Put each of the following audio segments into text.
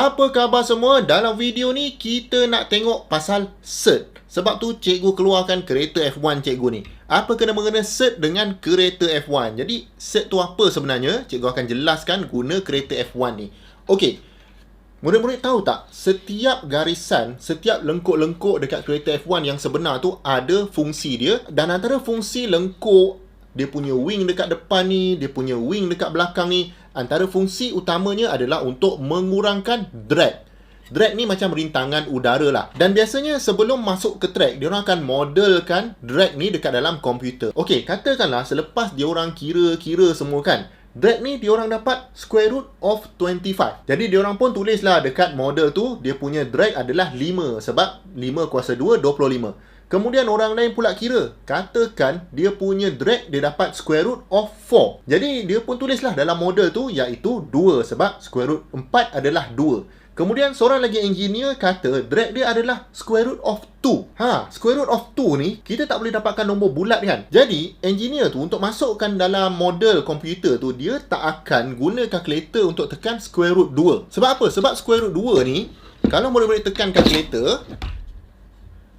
Apa khabar semua? Dalam video ni kita nak tengok pasal cert. Sebab tu cikgu keluarkan kereta F1 cikgu ni. Apa kena mengena cert dengan kereta F1? Jadi cert tu apa sebenarnya? Cikgu akan jelaskan guna kereta F1 ni. Okey. Murid-murid tahu tak? Setiap garisan, setiap lengkuk-lengkuk dekat kereta F1 yang sebenar tu ada fungsi dia. Dan antara fungsi lengkuk, dia punya wing dekat depan ni, dia punya wing dekat belakang ni, antara fungsi utamanya adalah untuk mengurangkan drag. Drag ni macam rintangan udara lah. Dan biasanya sebelum masuk ke track, dia orang akan modelkan drag ni dekat dalam komputer. Okey, katakanlah selepas dia orang kira-kira semua kan, drag ni dia orang dapat square root of 25. Jadi dia orang pun tulislah dekat model tu, dia punya drag adalah 5 sebab 5 kuasa 2 25. Kemudian orang lain pula kira. Katakan dia punya drag dia dapat square root of 4. Jadi dia pun tulislah dalam model tu iaitu 2 sebab square root 4 adalah 2. Kemudian seorang lagi engineer kata drag dia adalah square root of 2. Ha, square root of 2 ni kita tak boleh dapatkan nombor bulat kan. Jadi engineer tu untuk masukkan dalam model komputer tu dia tak akan guna calculator untuk tekan square root 2. Sebab apa? Sebab square root 2 ni kalau boleh-boleh tekan calculator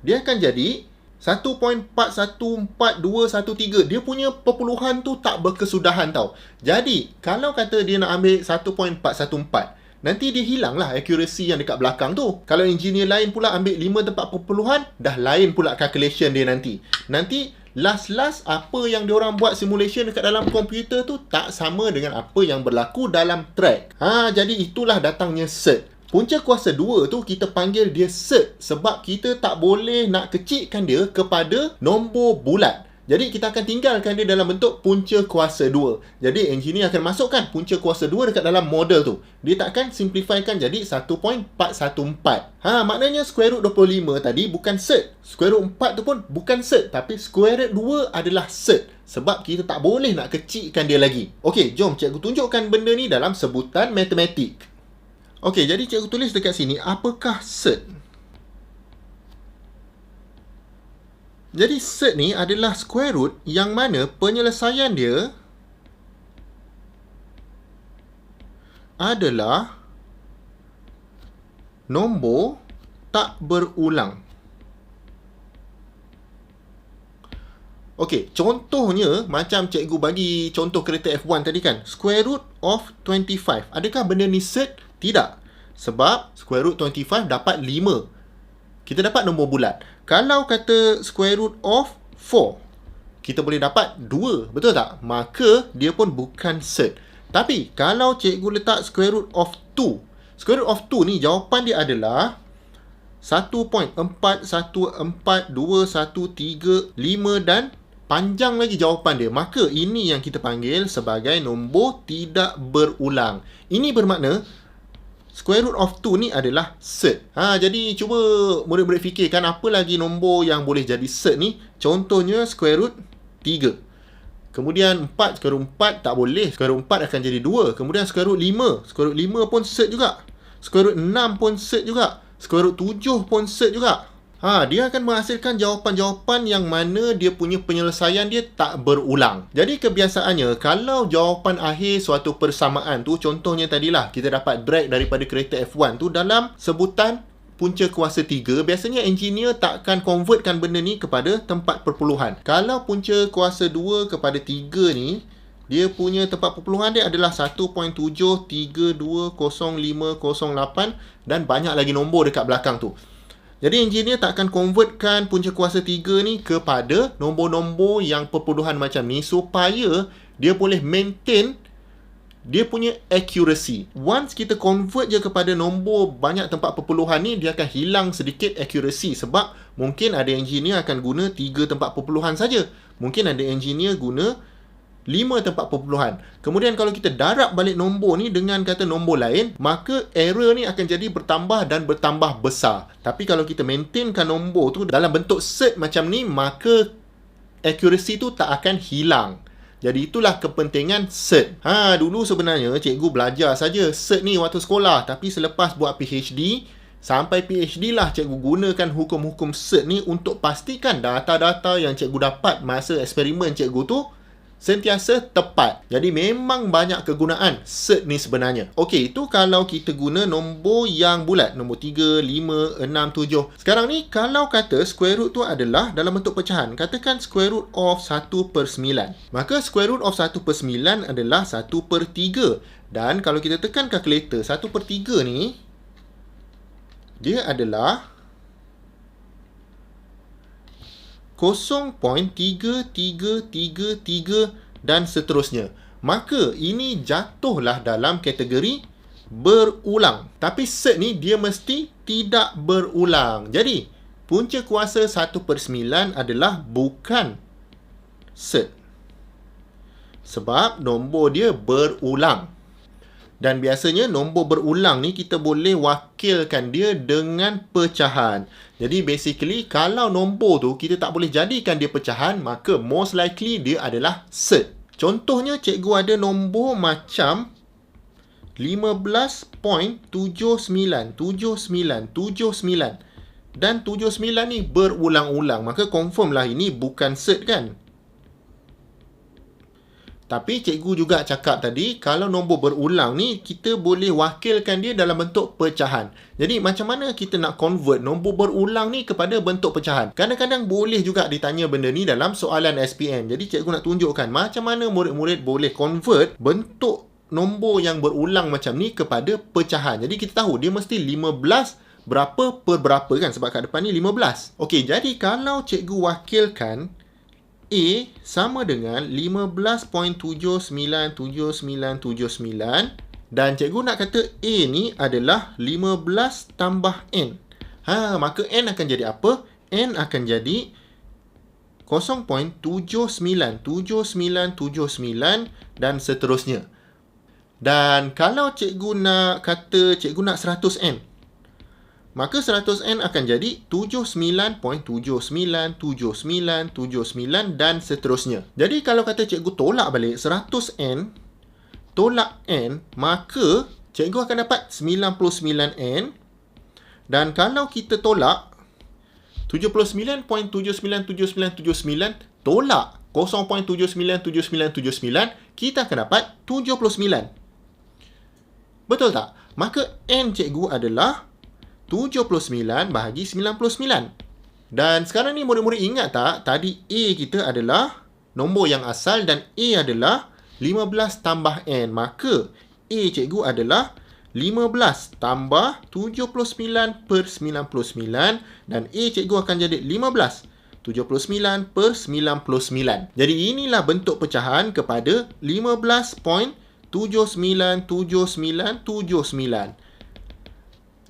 dia akan jadi 1.414213. Dia punya perpuluhan tu tak berkesudahan tau. Jadi, kalau kata dia nak ambil 1.414, nanti dia hilang lah accuracy yang dekat belakang tu. Kalau engineer lain pula ambil 5 tempat perpuluhan, dah lain pula calculation dia nanti. Nanti, last-last apa yang dia orang buat simulation dekat dalam komputer tu tak sama dengan apa yang berlaku dalam track. Ha, jadi itulah datangnya cert. Punca kuasa 2 tu kita panggil dia cert sebab kita tak boleh nak kecilkan dia kepada nombor bulat. Jadi kita akan tinggalkan dia dalam bentuk punca kuasa 2. Jadi engineer akan masukkan punca kuasa 2 dekat dalam model tu. Dia takkan simplifykan jadi 1.414. Ha, maknanya square root 25 tadi bukan cert. Square root 4 tu pun bukan cert. Tapi square root 2 adalah cert. Sebab kita tak boleh nak kecilkan dia lagi. Okey, jom cikgu tunjukkan benda ni dalam sebutan matematik. Okey, jadi cikgu tulis dekat sini, apakah cert? Jadi cert ni adalah square root yang mana penyelesaian dia adalah nombor tak berulang. Okey, contohnya macam cikgu bagi contoh kereta F1 tadi kan. Square root of 25. Adakah benda ni cert? Tidak. Sebab square root 25 dapat 5. Kita dapat nombor bulat. Kalau kata square root of 4, kita boleh dapat 2. Betul tak? Maka dia pun bukan cert. Tapi kalau cikgu letak square root of 2, square root of 2 ni jawapan dia adalah 1.414213 dan panjang lagi jawapan dia. Maka ini yang kita panggil sebagai nombor tidak berulang. Ini bermakna Square root of 2 ni adalah cert. Ha, jadi cuba murid-murid fikirkan apa lagi nombor yang boleh jadi cert ni. Contohnya square root 3. Kemudian 4, square root 4 tak boleh. Square root 4 akan jadi 2. Kemudian square root 5. Square root 5 pun cert juga. Square root 6 pun cert juga. Square root 7 pun cert juga. Ha, dia akan menghasilkan jawapan-jawapan yang mana dia punya penyelesaian dia tak berulang. Jadi kebiasaannya, kalau jawapan akhir suatu persamaan tu, contohnya tadilah kita dapat drag daripada kereta F1 tu dalam sebutan punca kuasa 3, biasanya engineer tak akan convertkan benda ni kepada tempat perpuluhan. Kalau punca kuasa 2 kepada 3 ni, dia punya tempat perpuluhan dia adalah 1.7320508 dan banyak lagi nombor dekat belakang tu. Jadi engineer tak akan convertkan punca kuasa 3 ni kepada nombor-nombor yang perpuluhan macam ni supaya dia boleh maintain dia punya accuracy. Once kita convert je kepada nombor banyak tempat perpuluhan ni, dia akan hilang sedikit accuracy sebab mungkin ada engineer akan guna 3 tempat perpuluhan saja. Mungkin ada engineer guna 5 tempat perpuluhan. Kemudian kalau kita darab balik nombor ni dengan kata nombor lain, maka error ni akan jadi bertambah dan bertambah besar. Tapi kalau kita maintainkan nombor tu dalam bentuk set macam ni, maka accuracy tu tak akan hilang. Jadi itulah kepentingan set. Ha, dulu sebenarnya cikgu belajar saja set ni waktu sekolah. Tapi selepas buat PhD, sampai PhD lah cikgu gunakan hukum-hukum set ni untuk pastikan data-data yang cikgu dapat masa eksperimen cikgu tu sentiasa tepat. Jadi memang banyak kegunaan cert ni sebenarnya. Okey, itu kalau kita guna nombor yang bulat. Nombor 3, 5, 6, 7. Sekarang ni kalau kata square root tu adalah dalam bentuk pecahan. Katakan square root of 1 per 9. Maka square root of 1 per 9 adalah 1 per 3. Dan kalau kita tekan kalkulator 1 per 3 ni, dia adalah 0.3333 dan seterusnya. Maka ini jatuhlah dalam kategori berulang. Tapi set ni dia mesti tidak berulang. Jadi punca kuasa 1 per 9 adalah bukan set. Sebab nombor dia berulang. Dan biasanya nombor berulang ni kita boleh wakilkan dia dengan pecahan. Jadi basically kalau nombor tu kita tak boleh jadikan dia pecahan, maka most likely dia adalah cert. Contohnya cikgu ada nombor macam 15.797979 dan 79 ni berulang-ulang. Maka confirm lah ini bukan cert kan? Tapi cikgu juga cakap tadi, kalau nombor berulang ni, kita boleh wakilkan dia dalam bentuk pecahan. Jadi macam mana kita nak convert nombor berulang ni kepada bentuk pecahan? Kadang-kadang boleh juga ditanya benda ni dalam soalan SPM. Jadi cikgu nak tunjukkan macam mana murid-murid boleh convert bentuk nombor yang berulang macam ni kepada pecahan. Jadi kita tahu dia mesti 15 berapa per berapa kan sebab kat depan ni 15. Okey, jadi kalau cikgu wakilkan A sama dengan 15.797979 dan cikgu nak kata A ni adalah 15 tambah N. Ha, maka N akan jadi apa? N akan jadi 0.797979 dan seterusnya. Dan kalau cikgu nak kata cikgu nak 100N, maka 100N akan jadi 79.797979 dan seterusnya. Jadi kalau kata cikgu tolak balik 100N tolak N, maka cikgu akan dapat 99N dan kalau kita tolak 79.797979 tolak 0.797979 kita akan dapat 79. Betul tak? Maka N cikgu adalah 79 bahagi 99. Dan sekarang ni murid-murid ingat tak, tadi A kita adalah nombor yang asal dan A adalah 15 tambah N. Maka A cikgu adalah 15 tambah 79 per 99 dan A cikgu akan jadi 15. 79 per 99. Jadi inilah bentuk pecahan kepada 15.797979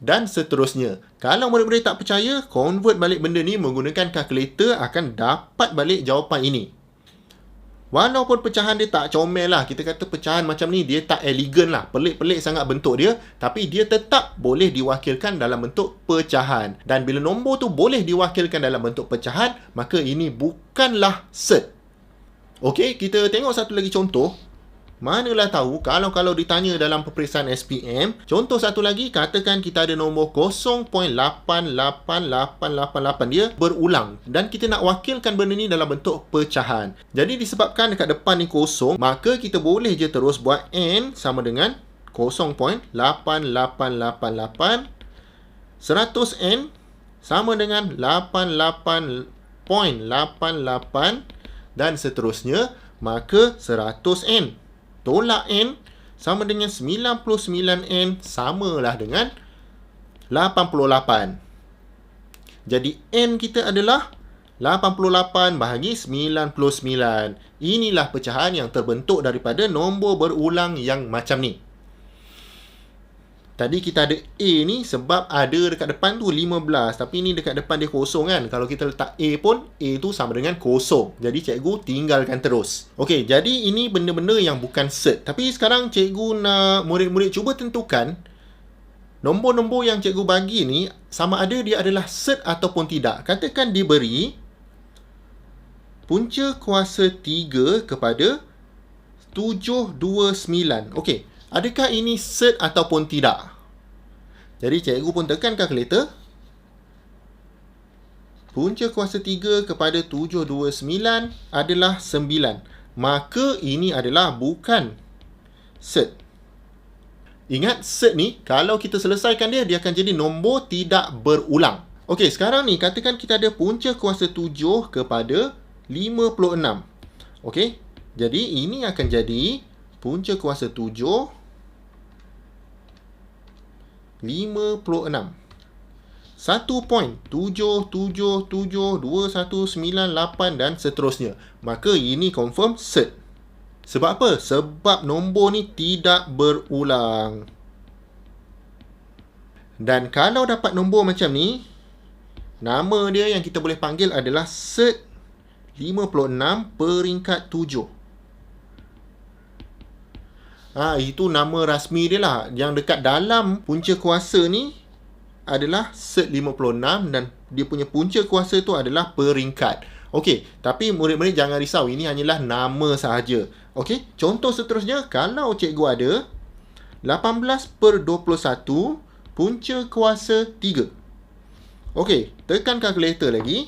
dan seterusnya. Kalau murid-murid tak percaya, convert balik benda ni menggunakan kalkulator akan dapat balik jawapan ini. Walaupun pecahan dia tak comel lah, kita kata pecahan macam ni dia tak elegan lah, pelik-pelik sangat bentuk dia, tapi dia tetap boleh diwakilkan dalam bentuk pecahan. Dan bila nombor tu boleh diwakilkan dalam bentuk pecahan, maka ini bukanlah cert. Okey, kita tengok satu lagi contoh. Manalah tahu kalau kalau ditanya dalam peperiksaan SPM, contoh satu lagi katakan kita ada nombor 0.88888 dia berulang dan kita nak wakilkan benda ni dalam bentuk pecahan. Jadi disebabkan dekat depan ni kosong, maka kita boleh je terus buat n sama dengan 0.8888 100n sama dengan 88.88 dan seterusnya maka 100n tolak N sama dengan 99N samalah dengan 88. Jadi N kita adalah 88 bahagi 99. Inilah pecahan yang terbentuk daripada nombor berulang yang macam ni. Tadi kita ada A ni sebab ada dekat depan tu 15. Tapi ni dekat depan dia kosong kan. Kalau kita letak A pun, A tu sama dengan kosong. Jadi cikgu tinggalkan terus. Okey, jadi ini benda-benda yang bukan set. Tapi sekarang cikgu nak murid-murid cuba tentukan nombor-nombor yang cikgu bagi ni sama ada dia adalah set ataupun tidak. Katakan diberi punca kuasa 3 kepada 729. Okey, adakah ini set ataupun tidak? Jadi cikgu pun tekan kalkulator. Punca kuasa 3 kepada 729 adalah 9. maka ini adalah bukan cert. Ingat cert ni kalau kita selesaikan dia dia akan jadi nombor tidak berulang. Okey, sekarang ni katakan kita ada punca kuasa 7 kepada 56. Okey. Jadi ini akan jadi punca kuasa 7 56. 1 point 7 7 7 2 1 9 8 dan seterusnya. Maka ini confirm cert. Sebab apa? Sebab nombor ni tidak berulang. Dan kalau dapat nombor macam ni, Nama dia yang kita boleh panggil adalah Cert 56 peringkat 7. Ha, itu nama rasmi dia lah. Yang dekat dalam punca kuasa ni adalah Cert 56 dan dia punya punca kuasa tu adalah peringkat. Okey, tapi murid-murid jangan risau. Ini hanyalah nama sahaja. Okey, contoh seterusnya, kalau cikgu ada 18 per 21 punca kuasa 3. Okey, tekan kalkulator lagi.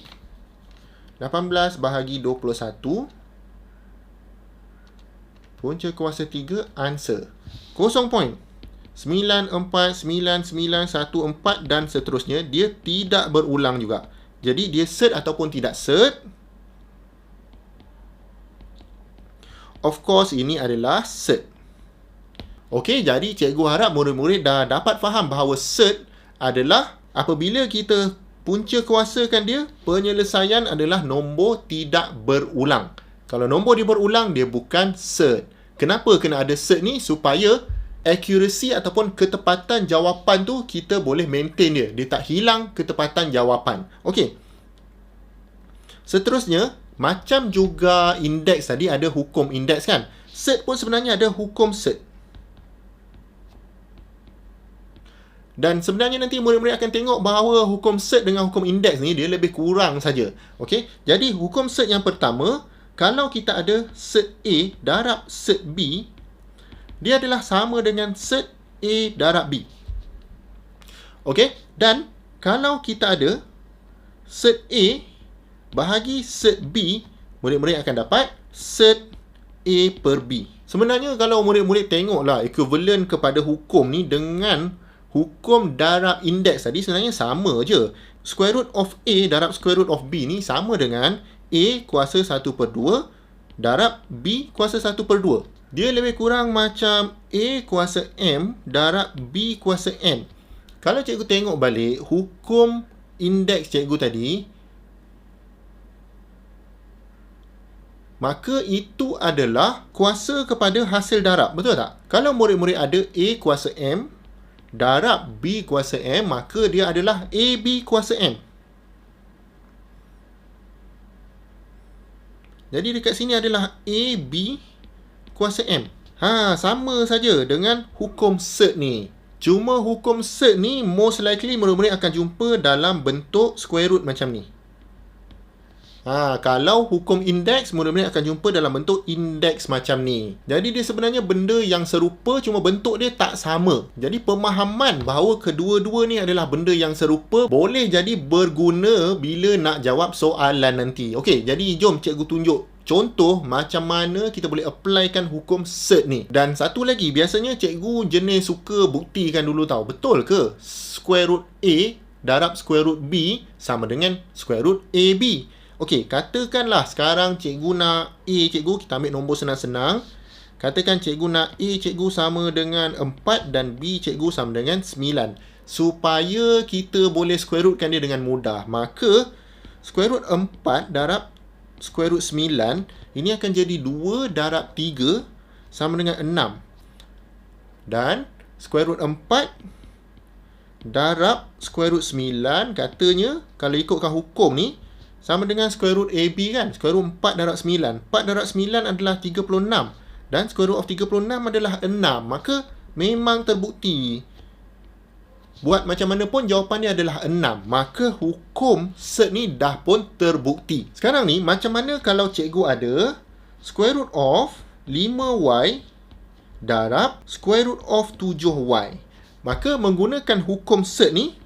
18 bahagi 21. Punca kuasa 3, answer. 0 point. 949914 dan seterusnya. Dia tidak berulang juga. Jadi dia cert ataupun tidak cert. Of course, ini adalah cert. Okey, jadi cikgu harap murid-murid dah dapat faham bahawa cert adalah apabila kita punca kuasakan dia, penyelesaian adalah nombor tidak berulang. Kalau nombor dia berulang, dia bukan cert. Kenapa kena ada cert ni? Supaya accuracy ataupun ketepatan jawapan tu kita boleh maintain dia. Dia tak hilang ketepatan jawapan. Okey. Seterusnya, macam juga indeks tadi ada hukum indeks kan? Cert pun sebenarnya ada hukum cert. Dan sebenarnya nanti murid-murid akan tengok bahawa hukum cert dengan hukum indeks ni dia lebih kurang saja. Okey. Jadi hukum cert yang pertama, kalau kita ada cert A darab cert B, dia adalah sama dengan cert A darab B. Okey. Dan kalau kita ada cert A bahagi cert B, murid-murid akan dapat cert A per B. Sebenarnya kalau murid-murid tengoklah equivalent kepada hukum ni dengan hukum darab indeks tadi sebenarnya sama je. Square root of A darab square root of B ni sama dengan A kuasa 1 per 2 darab B kuasa 1 per 2. Dia lebih kurang macam A kuasa M darab B kuasa N. Kalau cikgu tengok balik hukum indeks cikgu tadi, maka itu adalah kuasa kepada hasil darab. Betul tak? Kalau murid-murid ada A kuasa M darab B kuasa M, maka dia adalah AB kuasa M. Jadi dekat sini adalah AB kuasa M. Ha, sama saja dengan hukum cert ni. Cuma hukum cert ni most likely murid-murid akan jumpa dalam bentuk square root macam ni. Ha, kalau hukum indeks, murid-murid akan jumpa dalam bentuk indeks macam ni. Jadi dia sebenarnya benda yang serupa cuma bentuk dia tak sama. Jadi pemahaman bahawa kedua-dua ni adalah benda yang serupa boleh jadi berguna bila nak jawab soalan nanti. Okey, jadi jom cikgu tunjuk contoh macam mana kita boleh applykan hukum cert ni. Dan satu lagi, biasanya cikgu jenis suka buktikan dulu tau. Betul ke square root A darab square root B sama dengan square root AB? Okey, katakanlah sekarang cikgu nak A cikgu, kita ambil nombor senang-senang. Katakan cikgu nak A cikgu sama dengan 4 dan B cikgu sama dengan 9. Supaya kita boleh square rootkan dia dengan mudah. Maka, square root 4 darab square root 9, ini akan jadi 2 darab 3 sama dengan 6. Dan, square root 4 darab square root 9, katanya, kalau ikutkan hukum ni, sama dengan square root AB kan. Square root 4 darab 9. 4 darab 9 adalah 36. Dan square root of 36 adalah 6. Maka memang terbukti. Buat macam mana pun jawapan dia adalah 6. Maka hukum cert ni dah pun terbukti. Sekarang ni macam mana kalau cikgu ada square root of 5y darab square root of 7y. Maka menggunakan hukum cert ni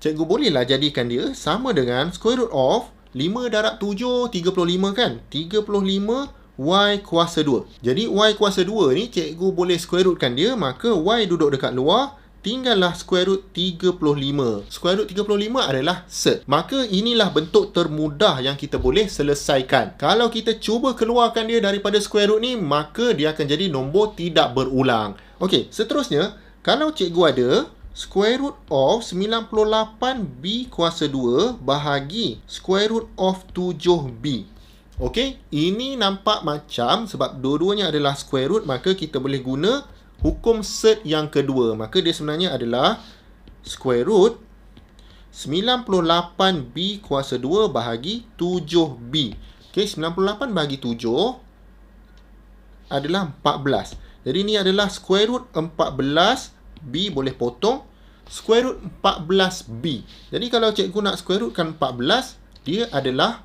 cikgu bolehlah jadikan dia sama dengan square root of 5 darab 7, 35 kan? 35 Y kuasa 2. Jadi Y kuasa 2 ni cikgu boleh square rootkan dia, maka Y duduk dekat luar, tinggallah square root 35. Square root 35 adalah cert. Maka inilah bentuk termudah yang kita boleh selesaikan. Kalau kita cuba keluarkan dia daripada square root ni, maka dia akan jadi nombor tidak berulang. Okey, seterusnya, kalau cikgu ada square root of 98B kuasa 2 bahagi square root of 7B. Okey, ini nampak macam sebab dua-duanya adalah square root, maka kita boleh guna hukum cert yang kedua. Maka dia sebenarnya adalah square root 98B kuasa 2 bahagi 7B. Okey, 98 bahagi 7 adalah 14. Jadi ini adalah square root 14B boleh potong square root 14B. Jadi kalau cikgu nak square root kan 14, dia adalah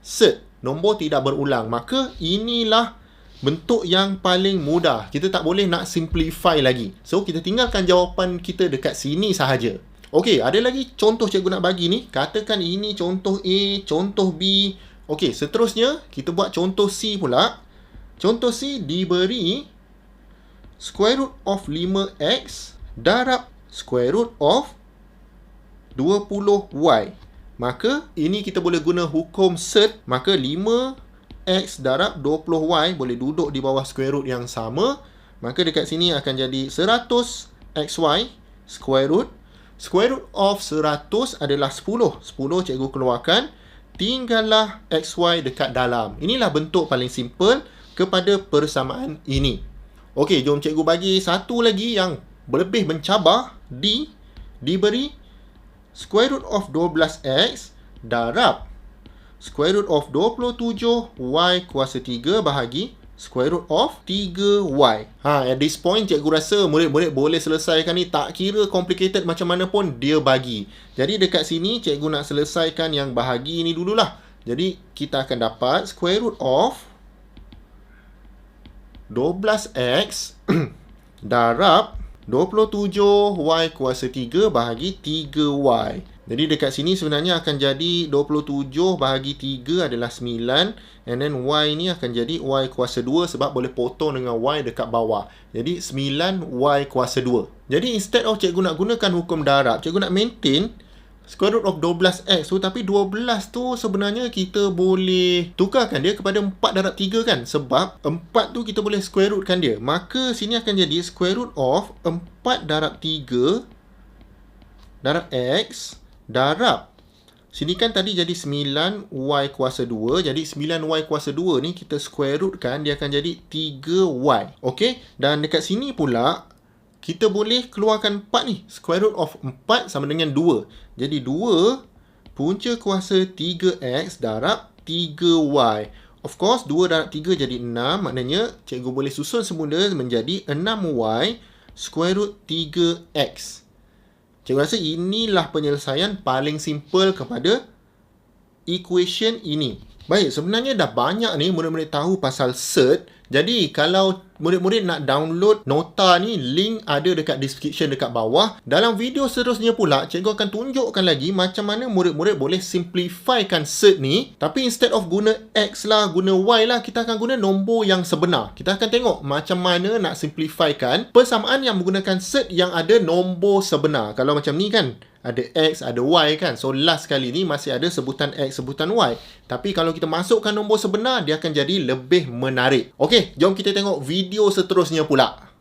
cert nombor tidak berulang. Maka inilah bentuk yang paling mudah. Kita tak boleh nak simplify lagi. So, kita tinggalkan jawapan kita dekat sini sahaja. Okey, ada lagi contoh cikgu nak bagi ni. Katakan ini contoh A, contoh B. Okey, seterusnya kita buat contoh C pula. Contoh C diberi square root of 5x darab square root of 20y. Maka ini kita boleh guna hukum cert. Maka 5x darab 20y boleh duduk di bawah square root yang sama. Maka dekat sini akan jadi 100xy square root. Square root of 100 adalah 10. 10 cikgu keluarkan. Tinggallah xy dekat dalam. Inilah bentuk paling simple kepada persamaan ini. Okey, jom cikgu bagi satu lagi yang lebih mencabar. D diberi square root of 12x darab square root of 27y kuasa 3 bahagi square root of 3y. Ha, at this point cikgu rasa murid-murid boleh selesaikan ni tak kira complicated macam mana pun dia bagi. Jadi dekat sini cikgu nak selesaikan yang bahagi ni dululah. Jadi kita akan dapat square root of 12x darab 27y kuasa 3 bahagi 3y. Jadi dekat sini sebenarnya akan jadi 27 bahagi 3 adalah 9. And then y ni akan jadi y kuasa 2 sebab boleh potong dengan y dekat bawah. Jadi 9y kuasa 2. Jadi instead of cikgu nak gunakan hukum darab, cikgu nak maintain square root of 12x tu tapi 12 tu sebenarnya kita boleh tukarkan dia kepada 4 darab 3 kan? Sebab 4 tu kita boleh square root kan dia. Maka sini akan jadi square root of 4 darab 3 darab x darab. Sini kan tadi jadi 9y kuasa 2 jadi 9y kuasa 2 ni kita square root kan dia akan jadi 3y ok dan dekat sini pula kita boleh keluarkan 4 ni. Square root of 4 sama dengan 2. Jadi 2 punca kuasa 3x darab 3y. Of course, 2 darab 3 jadi 6. Maknanya, cikgu boleh susun semula menjadi 6y square root 3x. Cikgu rasa inilah penyelesaian paling simple kepada equation ini. Baik, sebenarnya dah banyak ni murid-murid tahu pasal cert. Jadi, kalau murid-murid nak download nota ni link ada dekat description dekat bawah. Dalam video seterusnya pula cikgu akan tunjukkan lagi macam mana murid-murid boleh simplifikan cert ni. Tapi instead of guna X lah guna Y lah kita akan guna nombor yang sebenar. Kita akan tengok macam mana nak simplifikan persamaan yang menggunakan cert yang ada nombor sebenar. Kalau macam ni kan ada X, ada Y kan. So last kali ni masih ada sebutan X, sebutan Y. Tapi kalau kita masukkan nombor sebenar, dia akan jadi lebih menarik. Okey, jom kita tengok video seterusnya pula.